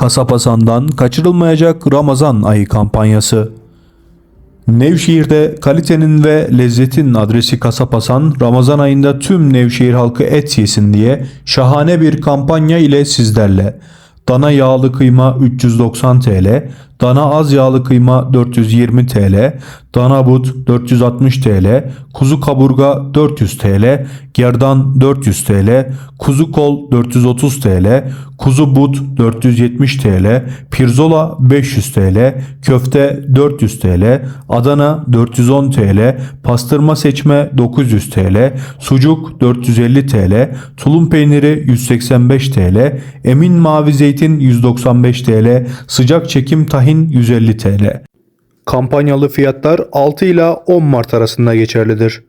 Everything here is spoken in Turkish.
Kasap Hasan'dan kaçırılmayacak Ramazan ayı kampanyası. Nevşehir'de kalitenin ve lezzetin adresi Kasap Hasan, Ramazan ayında tüm Nevşehir halkı et yesin diye şahane bir kampanya ile sizlerle. Dana yağlı kıyma 390 TL, dana az yağlı kıyma 420 TL, dana but 460 TL, kuzu kaburga 400 TL, gerdan 400 TL, kuzu kol 430 TL, kuzu but 470 TL, pirzola 500 TL, köfte 400 TL, Adana 410 TL, pastırma seçme 900 TL, sucuk 450 TL, tulum peyniri 185 TL, emin mavi zeytin 195 TL, sıcak çekim tahin 150 TL. Kampanyalı fiyatlar 6 ila 10 Mart arasında geçerlidir.